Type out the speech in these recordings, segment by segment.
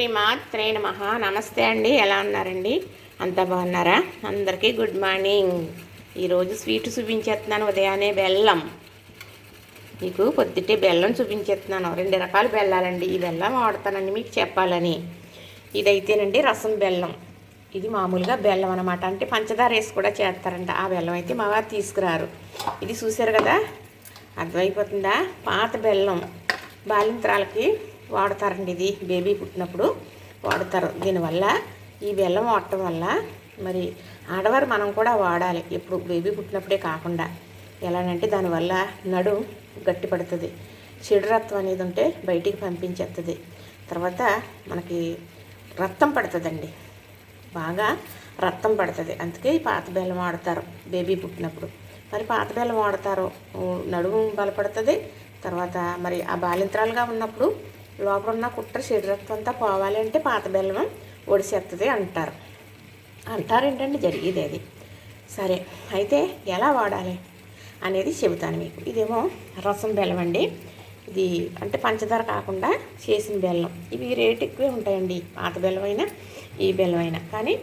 శ్రీమాత్రే నమ. నమస్తే అండి. ఎలా ఉన్నారండి? అంతా బాగున్నారా? అందరికీ గుడ్ మార్నింగ్. ఈరోజు స్వీట్ చూపించేస్తున్నాను ఉదయాన్నే బెల్లం. మీకు పొద్దుటే బెల్లం చూపించేస్తున్నాను. రెండు రకాల బెల్లాలండి. ఈ బెల్లం వాడతానండి మీకు చెప్పాలని. ఇదైతేనండి రసం బెల్లం. ఇది మామూలుగా బెల్లం అనమాట అంటే పంచదార వేసి కూడా చేస్తారంట. ఆ బెల్లం అయితే మా వారు తీసుకురారు. ఇది చూసారు కదా? అర్థమైపోతుందా? పాత బెల్లం. బాలింత్రాలకి వాడతారండి ఇది. బేబీ పుట్టినప్పుడు వాడతారు. దీనివల్ల ఈ బెల్లం వాడటం వల్ల మరి ఆడవారు మనం కూడా వాడాలి. ఎప్పుడు బేబీ పుట్టినప్పుడే కాకుండా. ఎలానంటే దానివల్ల నడు గట్టి పడుతుంది చెడు రక్తం అనేది ఉంటే బయటికి పంపించేస్తుంది తర్వాత మనకి రక్తం పడుతుందండి. బాగా రక్తం పడుతుంది. అందుకే పాత బెల్లం వాడతారు బేబీ పుట్టినప్పుడు. మరి పాత బెల్లం వాడతారు. నడుము బలపడుతుంది. తర్వాత మరి ఆ బాలింత్రాలుగా ఉన్నప్పుడు లోపల ఉన్న కుట్ర శరీరత్వం అంతా పోవాలంటే పాత బెల్లం ఒడిసేస్తుంది అంటారు. అంటారు ఏంటంటే జరిగేది అది. సరే అయితే ఎలా వాడాలి అనేది చెబుతాను మీకు. ఇదేమో రసం బెల్లం అండి ఇది అంటే పంచదార కాకుండా చేసిన బెల్లం. ఇవి రేట్ ఎక్కువే ఉంటాయండి. పాత బెల్లం అయినా ఈ బెల్లం అయినా కానీ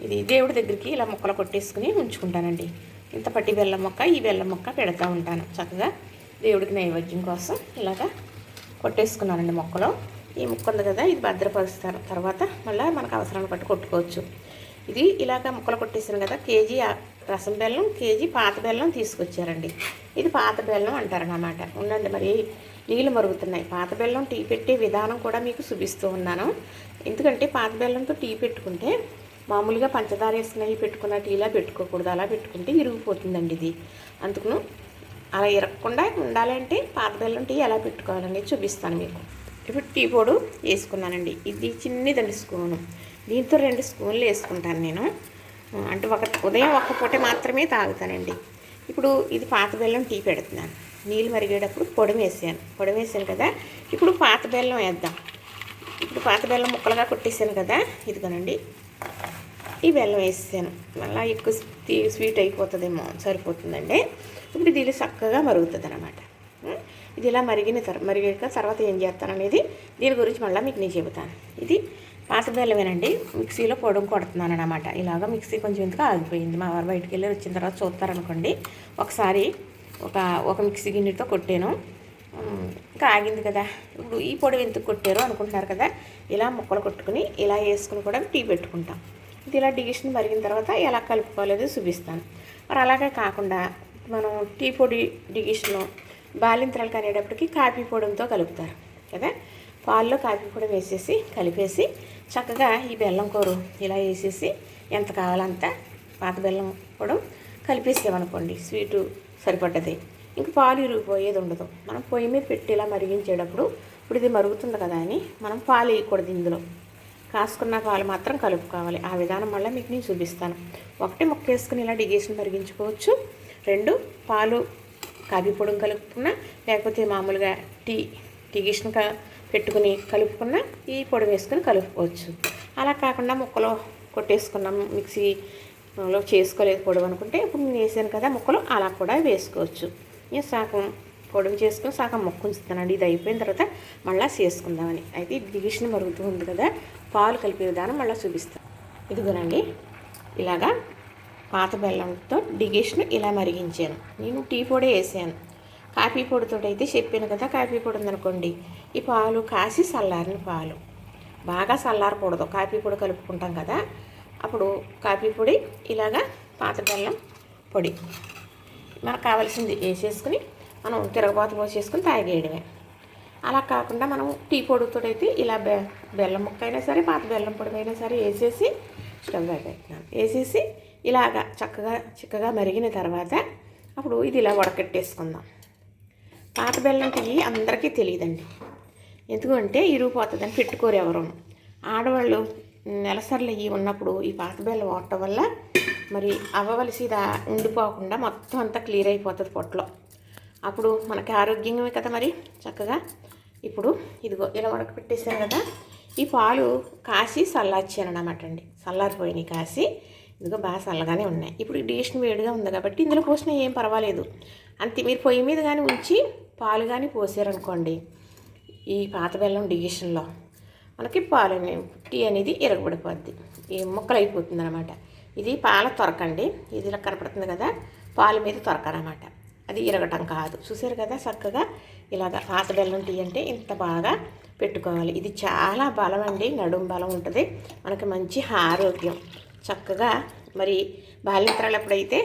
ఇది దేవుడి దగ్గరికి ఇలా ముక్కలు కొట్టేసుకుని ఉంచుకుంటానండి. ఇంత పట్టి బెల్లం మొక్క ఈ బెల్లం మొక్క పెడతా ఉంటాను. చక్కగా దేవుడికి నైవేద్యం కోసం ఇలాగా కొట్టేసుకున్నానండి మొక్కలో. ఈ ముక్క ఉంది కదా ఇది భద్రపరుస్తాను తర్వాత మళ్ళీ మనకు అవసరాన్ని బట్టి కొట్టుకోవచ్చు. ఇది ఇలాగ ముక్కలు కొట్టేసాను కదా కేజీ రసం బెల్లం కేజీ పాత బెల్లం తీసుకొచ్చారండి. ఇది పాత బెల్లం అంటారనమాట ఉండండి మరి నీళ్ళు మరుగుతున్నాయి. పాత బెల్లం టీ పెట్టే విధానం కూడా మీకు చూపిస్తూ ఉన్నాను. ఎందుకంటే పాత బెల్లంతో టీ పెట్టుకుంటే మామూలుగా పంచదార వేసుకున్నవి పెట్టుకున్న టీలా పెట్టుకోకూడదు. అలా పెట్టుకుంటే ఇరిగిపోతుందండి ఇది. అందుకును అలా ఇరగకుండా ఉండాలంటే పాత బెల్లం టీ ఎలా పెట్టుకోవాలని చూపిస్తాను మీకు. ఇప్పుడు టీ పొడు వేసుకున్నానండి. ఇది చిన్నదండి స్పూను. దీంతో రెండు స్పూన్లు వేసుకుంటాను నేను. అంటే ఒక ఉదయం ఒక్క పూట మాత్రమే తాగుతానండి. ఇప్పుడు ఇది పాత బెల్లం టీ పెడుతున్నాను. నీళ్ళు మరిగేటప్పుడు పొడి వేసాను. పొడి వేసాను కదా. ఇప్పుడు పాత బెల్లం వేద్దాం. ఇప్పుడు పాత బెల్లం ముక్కలుగా కొట్టేసాను కదా. ఇదిగోనండి. ఈ బెల్లం వేసాను. మళ్ళీ ఎక్కువ స్వీట్ అయిపోతుందేమో సరిపోతుందండి. ఇప్పుడు ఇది ఇలా చక్కగా మరుగుతుంది అనమాట ఇది ఇలా మరిగిన తర్వాత మరిగాక తర్వాత ఏం చేస్తాను అనేది దీని గురించి మళ్ళీ మీకు నేను చెబుతాను. ఇది పాత బెల్లమేనండి. మిక్సీలో పొడుం కొడుతున్నాను అనమాట ఇలాగ మిక్సీ కొంచెం ఇంతగా ఆగిపోయింది. మా వారు బయటికి వెళ్ళి వచ్చిన తర్వాత చూస్తారనుకోండి. ఒకసారి ఒక ఒక మిక్సీ గిన్నెతో కొట్టాను. ఇంకా ఆగింది కదా. ఇప్పుడు ఈ పొడి ఎందుకు కొట్టారు అనుకుంటున్నారు కదా. ఇలా ముక్కలు కొట్టుకుని ఇలా వేసుకుని కూడా టీ పెట్టుకుంటాం. ఇది ఇలా డిగిషన్ మరిగిన తర్వాత ఎలా కలుపుకోలేదో చూపిస్తాను. మరి అలాగే కాకుండా మనం టీ పొడి డిగిషన్లో బాలింతరాలు అనేటప్పటికి కాఫీ పొడితో కలుపుతారు కదా? పాల్లో కాఫీ పొడి వేసేసి కలిపేసి చక్కగా ఈ బెల్లం కూర ఇలా వేసేసి ఎంత కావాలంత పాత బెల్లం పొడి కలిపేసామనుకోండి స్వీటు సరిపడ్డది. ఇంక పాలు ఇరిగిపోయేది ఉండదు. మనం పొయ్యి మీద పెట్టి ఇలా మరిగించేటప్పుడు ఇప్పుడు ఇది మరుగుతుంది కదా అని మనం పాలు వేయకూడదు ఇందులో. కాసుకున్న పాలు మాత్రం కలుపుకోవాలి. ఆ విధానం వల్ల మీకు నేను చూపిస్తాను. ఒకటి ముక్క వేసుకుని ఇలా డిగేషన్ మరిగించుకోవచ్చు. రెండు పాలు కాఫీ పొడి కలుపుకున్న లేకపోతే మామూలుగా టీ టీగేషన్ క పెట్టుకుని కలుపుకున్న ఈ పొడి వేసుకుని కలుపుకోవచ్చు. అలా కాకుండా ముక్కలు కొట్టేసుకున్నాం మిక్సీలో చేసుకోలేదు పొడి అనుకుంటే ఇప్పుడు నేను వేసాను కదా ముక్కలు అలా కూడా వేసుకోవచ్చు. నేను సగం పొడుగు చేసుకుని సగం ముక్కు ఉంచుతానండి. ఇది అయిపోయిన తర్వాత మళ్ళీ చేసుకుందామని. అయితే డివిషన్ మరుగుతూ ఉంది కదా పాలు కలిపే విధానం మళ్ళీ చూపిస్తాను ఇదిగోనండి. ఇలాగా పాత బెల్లంతో డిగేషన్ ఇలా మరిగించాను. నేను టీ పొడి వేసాను. కాఫీ పొడితో అయితే చెప్పాను కదా కాఫీ పొడి ఉందనుకోండి. ఈ పాలు కాసి చల్లారిన పాలు. బాగా చల్లారకూడదు. కాఫీ పొడి కలుపుకుంటాం కదా అప్పుడు కాఫీ పొడి ఇలాగా పాత బెల్లం పొడి. మనకు కావాల్సింది వేసేసుకుని మనం తిరగబాత పోసేసుకుని తాగేయడమే. అలా కాకుండా మనం టీ పొడితో అయితే ఇలా బె బెల్లం ముక్క అయినా సరే పాత బెల్లం పొడి అయినా సరే వేసేసి స్టవ్ పెట్టాను వేసేసి ఇలాగా చక్కగా చిక్కగా మరిగిన తర్వాత అప్పుడు ఇది ఇలా వడకట్టేసుకుందాం. పాత బెల్లం టీ అందరికీ తెలియదండి. ఎందుకంటే ఇరుగుపోతుందని పెట్టుకోరు ఎవరు. ఆడవాళ్ళు నెలసర్లు అయ్యి ఉన్నప్పుడు ఈ పాత బెల్లం వాడటం వల్ల మరి అవ్వవలసిదా ఉండిపోకుండా మొత్తం అంతా క్లియర్ అయిపోతుంది పొట్టలో. అప్పుడు మనకి ఆరోగ్యమే కదా మరి చక్కగా. ఇప్పుడు ఇదిగో ఇలా ఉడకపెట్టేసాను కదా. ఈ పాలు కాసి చల్లార్చాను అనమాట అండి. చల్లారిపోయినాయి కాసి ఇదిగో బాగా చల్లగానే ఉన్నాయి. ఇప్పుడు డేషన్ వేడిగా ఉంది కాబట్టి ఇందులో పోసిన ఏం పర్వాలేదు. అంతే మీరు పొయ్యి మీద కానీ ఉంచి పాలు కానీ పోసారనుకోండి ఈ పాత బెల్లం డిగేషన్లో మనకి పాలు టీ అనేది ఇరగబడిపోద్ది ఈ ముక్కలు అయిపోతుంది అనమాట ఇది పాల తొరకండి. ఇది ఇలా కనపడుతుంది కదా పాలు మీద తొరకనమాట. అది ఇరగటం కాదు. చూసారు కదా చక్కగా ఇలాగ పాత బెల్లం టీ అంటే ఇంత బాగా పెట్టుకోవాలి. ఇది చాలా బలం అండి నడుం బలం ఉంటుంది. మనకి మంచి ఆరోగ్యం. చక్కగా మరి బాల్యత్రాలప్పుడైతే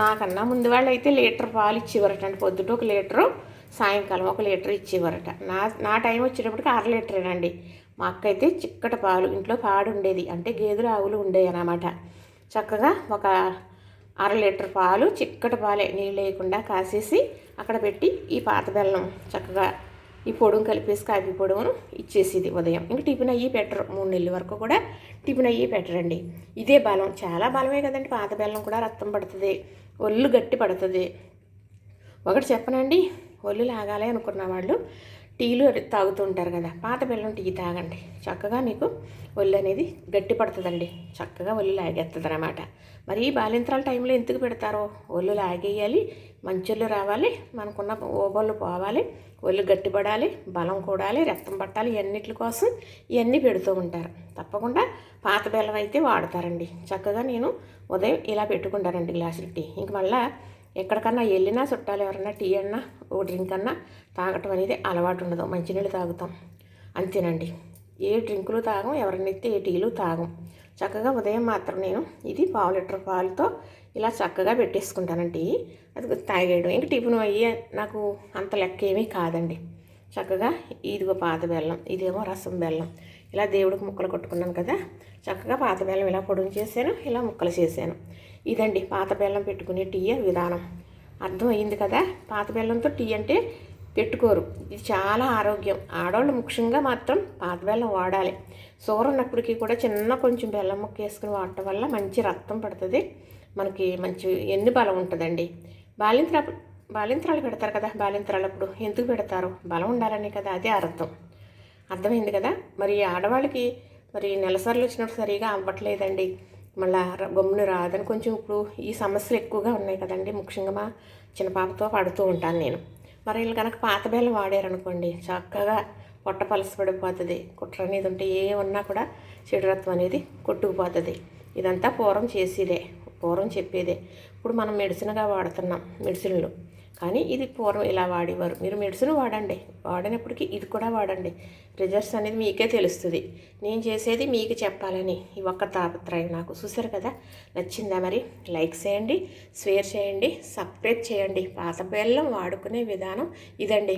నాకన్నా ముందు వాళ్ళు అయితే లీటర్ పాలు ఇచ్చేవారట అంటే పొద్దుట ఒక లీటరు సాయంకాలం ఒక లీటర్ ఇచ్చేవారట. నా నా టైం వచ్చేటప్పటికి అర లీటరేనండి. మా అక్క అయితే చిక్కటి పాలు ఇంట్లో పాడు ఉండేది అంటే గేదెలు ఆవులు ఉండేవి అన్నమాట. చక్కగా ఒక అర లీటర్ పాలు చిక్కటి పాలే నీళ్ళు లేకుండా కాసేసి అక్కడ పెట్టి ఈ పాత బెల్లం చక్కగా ఈ పొడుము కలిపేసి కాఫీ పొడుమును ఇచ్చేసేది ఉదయం. ఇంకా టిఫిన్ అయ్యి పెట్టరు. మూడు నెలల వరకు కూడా టిఫిన్ అయ్యి పెట్టరండి. ఇదే బలం. చాలా బలమే కదండి. పాత బెల్లం కూడా రక్తం పడుతుంది. ఒళ్ళు గట్టి పడుతుంది. ఒకటి చెప్పనండి. ఒళ్ళు లాగాలి అనుకున్న వాళ్ళు టీలు అది తాగుతూ ఉంటారు కదా పాత బెల్లం టీ తాగండి. చక్కగా మీకు ఒళ్ళు అనేది గట్టి పడుతుందండి. చక్కగా ఒళ్ళు లాగేస్తుంది అనమాట మరి ఈ బాలింతరాల టైంలో ఎందుకు పెడతారో? ఒళ్ళు లాగేయాలి మంచొల్లు రావాలి మనకున్న ఓబళ్ళు పోవాలి ఒళ్ళు గట్టిపడాలి బలం కూడాలి రక్తం పట్టాలి ఇవన్నిటి కోసం ఇవన్నీ పెడుతూ ఉంటారు. తప్పకుండా పాత బెల్లం అయితే వాడతారండి. చక్కగా నేను ఉదయం ఇలా పెట్టుకుంటానండి గ్లాసులు టీ. ఇంక మళ్ళీ ఎక్కడికన్నా వెళ్ళినా చుట్టాలు ఎవరన్నా టీ అన్నా ఓ డ్రింక్ అన్నా తాగటం అనేది అలవాటు ఉండదు. మంచినీళ్ళు తాగుతాం. అంతేనండి. ఏ డ్రింకులు తాగం ఎవరినైతే ఏ టీలు తాగం. చక్కగా ఉదయం మాత్రం నేను ఇది పావు లీటర్ పాలతో ఇలా చక్కగా పెట్టేసుకుంటానండి అది తాగేయడం. ఇంక టిఫిన్ అయ్యి నాకు అంత లెక్క ఏమీ కాదండి. చక్కగా ఇదిగో పాత బెల్లం ఇదేమో రసం బెల్లం ఇలా దేవుడికి ముక్కలు కొట్టుకున్నాను కదా. చక్కగా పాత బెల్లం ఇలా పొడుగు చేశాను ఇలా ముక్కలు చేశాను. ఇదండి పాత బెల్లం పెట్టుకునే టీ విధానం. అర్థమైంది కదా? పాత బెల్లంతో టీ అంటే పెట్టుకోరు. ఇది చాలా ఆరోగ్యం. ఆడవాళ్ళు ముఖ్యంగా మాత్రం పాత బెల్లం వాడాలి. షుగర్ ఉన్నప్పటికీ కూడా చిన్న కొంచెం బెల్లం ముక్క వేసుకుని వాడటం వల్ల మంచి రక్తం పడుతుంది. మనకి మంచి ఎన్ని బలం ఉంటుందండి. బాలింత్ర బాలింత్రాలు పెడతారు కదా? బాలింతరాలప్పుడు ఎందుకు పెడతారు? బలం ఉండాలని కదా అదే అర్థం. అర్థమైంది కదా? మరి ఆడవాళ్ళకి మరి నెలసార్లు వచ్చినప్పుడు సరిగా అవ్వట్లేదండి. మళ్ళా ర- గమ్మున రాదని కొంచెం ఇప్పుడు ఈ సమస్యలు ఎక్కువగా ఉన్నాయి కదండి. ముఖ్యంగా మా చిన్న పాపతో పడుతూ ఉంటాను నేను. మరి వీళ్ళు కనుక పాత బెల్లం వాడారనుకోండి చక్కగా పొట్ట పలస పడిపోతుంది. కుట్ర అనేది ఉంటే ఏ ఉన్నా కూడా చెడురత్వం అనేది కొట్టుకుపోతుంది. ఇదంతా పూర్వం చేసేదే పూర్వం చెప్పేదే. ఇప్పుడు మనం మెడిసిన్గా వాడుతున్నాం మెడిసిన్లు. కానీ ఇది పూర్వం ఇలా వాడేవారు. మీరు మెడిసిన్ వాడండి. వాడినప్పటికీ ఇది కూడా వాడండి. రిజల్ట్స్ అనేది మీకే తెలుస్తుంది. నేను చేసేది మీకు చెప్పాలని ఈ ఒక్క తాపత్రయం నాకు. చూసారు కదా? నచ్చిందా మరి? లైక్ చేయండి షేర్ చేయండి సబ్స్క్రైబ్ చేయండి. పాత బెల్లం వాడుకునే విధానం ఇదండి.